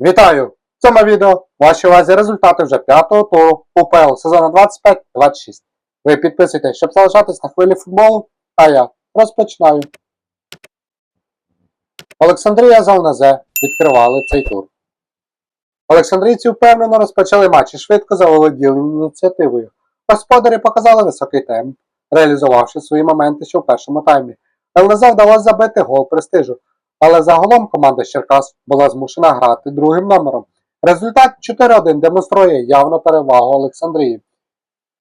Вітаю! В цьому відео ваші увазі результати вже п'ятого туру УПЛ сезону 25-26. Ви підписуйтесь, щоб залишатись на хвилі футболу, а я розпочинаю. Олександрія з ЛНЗ відкривали цей тур. Олександрійці впевнено розпочали матч і швидко заволоділи ініціативою. Господарі показали високий темп, реалізувавши свої моменти ще в першому таймі. ЛНЗ вдалося забити гол престижу, але загалом команда Черкас була змушена грати другим номером. Результат 4-1 демонструє явну перевагу Олександрії,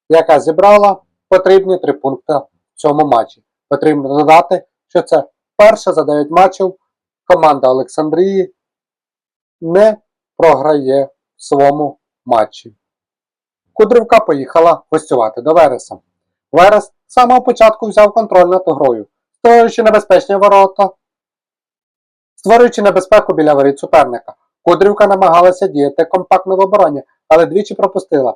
яка зібрала потрібні три пункти в цьому матчі. Потрібно додати, що це перша за 9 матчів команда Олександрії не програє в своєму матчі. Кудрівка поїхала гостювати до Вереса. Верес з самого початку взяв контроль над грою, створюючи небезпечні ворота Створюючи небезпеку біля воріт суперника, Кудрівка намагалася діяти компактно в обороні, але двічі пропустила.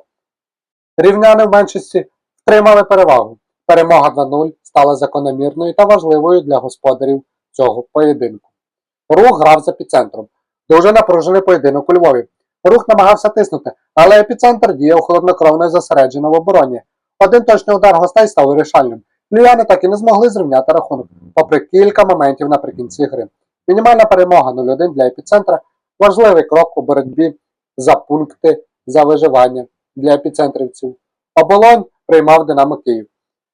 Рівняни в меншості втримали перевагу. Перемога 2-0 стала закономірною та важливою для господарів цього поєдинку. Рух грав з епіцентром. Дуже напружений поєдинок у Львові. Рух намагався тиснути, але епіцентр діяв холоднокровно і зосереджено в обороні. Один точний удар гостей став вирішальним. Львів'яни так і не змогли зрівняти рахунок, попри кілька моментів наприкінці гри. Мінімальна перемога 0-1 для епіцентра важливий крок у боротьбі за пункти за виживання для епіцентрівців. Оболонь приймав Динамо Київ.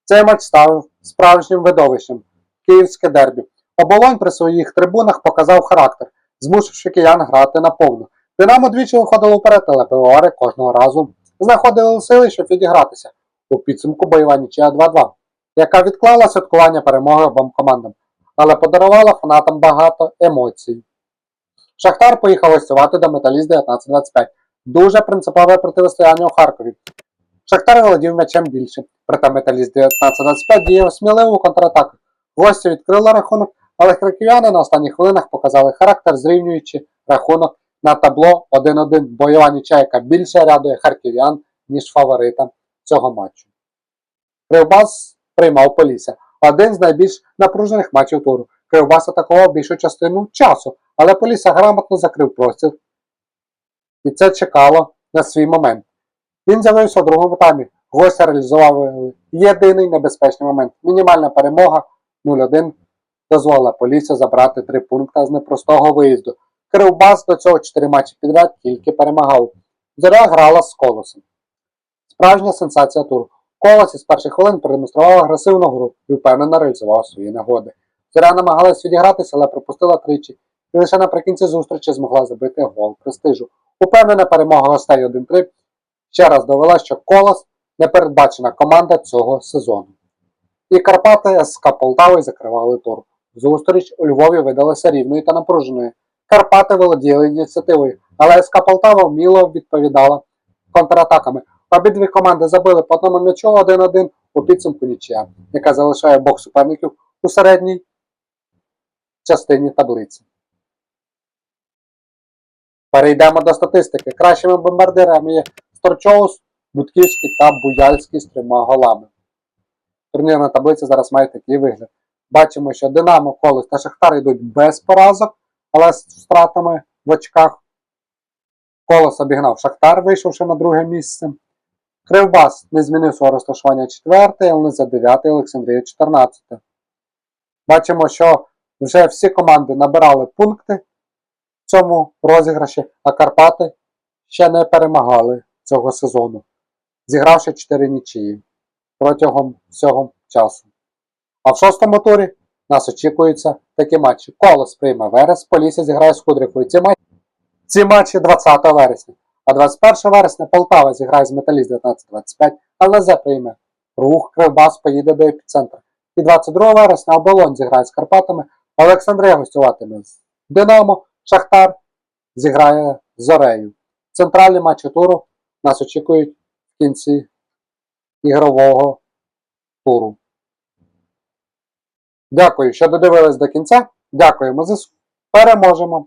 Цей матч став справжнім видовищем київське дербі. Оболонь при своїх трибунах показав характер, змусивши киян грати наповну. Динамо двічі виходило вперед, але пивовари кожного разу знаходили сили, щоб відігратися. У підсумку бойова нічия 2-2, яка відклала святкування перемоги обом командам але подарувала фанатам багато емоцій. Шахтар поїхав гостювати до Металіст 1925. Дуже принципове протистояння у Харкові. Шахтар володів м'ячем більше, проте Металіст 1925 діяв сміливо у контратаках. Гості відкрили рахунок, але харків'яни на останніх хвилинах показали характер, зрівнюючи рахунок на табло 1-1 бойова нічия, яка більше рядує харків'ян, ніж фаворита цього матчу. Кривбас приймав Полісся один з найбільш напружених матчів туру. Кривбас атакував більшу частину часу, але Полісся грамотно закрив простір. І це чекало на свій момент. Він з'явився у другому таймі. Гості реалізував єдиний небезпечний момент. Мінімальна перемога 0-1 дозволила Полісся забрати три пункти з непростого виїзду. Кривбас до цього 4 матчі підряд тільки перемагав. Зоря грала з колосом. Справжня сенсація туру. Колос із перших хвилин продемонстрував агресивну гру і впевнено реалізував свої нагоди. Зоря намагалась відігратися, але пропустила тричі, і лише наприкінці зустрічі змогла забити гол престижу. Упевнена перемога гостей 1-3 ще раз довела, що Колос непередбачена команда цього сезону. І Карпати СК Полтави закривали тур. Зустріч у Львові видалася рівною та напруженою. Карпати володіли ініціативою, але СК Полтава вміло відповідала контратаками. Обидві команди забили по одному м'ячу 1-1 у підсумку нічия, яка залишає обох суперників у середній частині таблиці. Перейдемо до статистики. Кращими бомбардирами є Сторчоус, Будківський та Буяльський з трьома голами. Турнірна таблиця зараз має такий вигляд. Бачимо, що Динамо, Колос та Шахтар йдуть без поразок, але з втратами в очках. Колос обігнав Шахтар, вийшовши на друге місце. Кривбас не змінив свого розташування 4, ЛНЗ 9, Олександрія 14. Бачимо, що вже всі команди набирали пункти в цьому розіграші, а Карпати ще не перемагали цього сезону, зігравши 4 нічиї протягом всього часу. А в шостому турі нас очікуються такі матчі. Колос прийме Верес, Полісся зіграє з Кудрикою. Ці матчі, ці матчі 20 вересня. А 21 вересня Полтава зіграє з Металіст 19-25, ЛНЗ прийме рух, Кривбас поїде до епіцентра. І 22 вересня Оболонь зіграє з Карпатами, Олександрія гостюватиме з Динамо, Шахтар зіграє з Зорею. Центральні матчі туру нас очікують в кінці ігрового туру. Дякую, що додивились до кінця. Дякуємо за переможемо!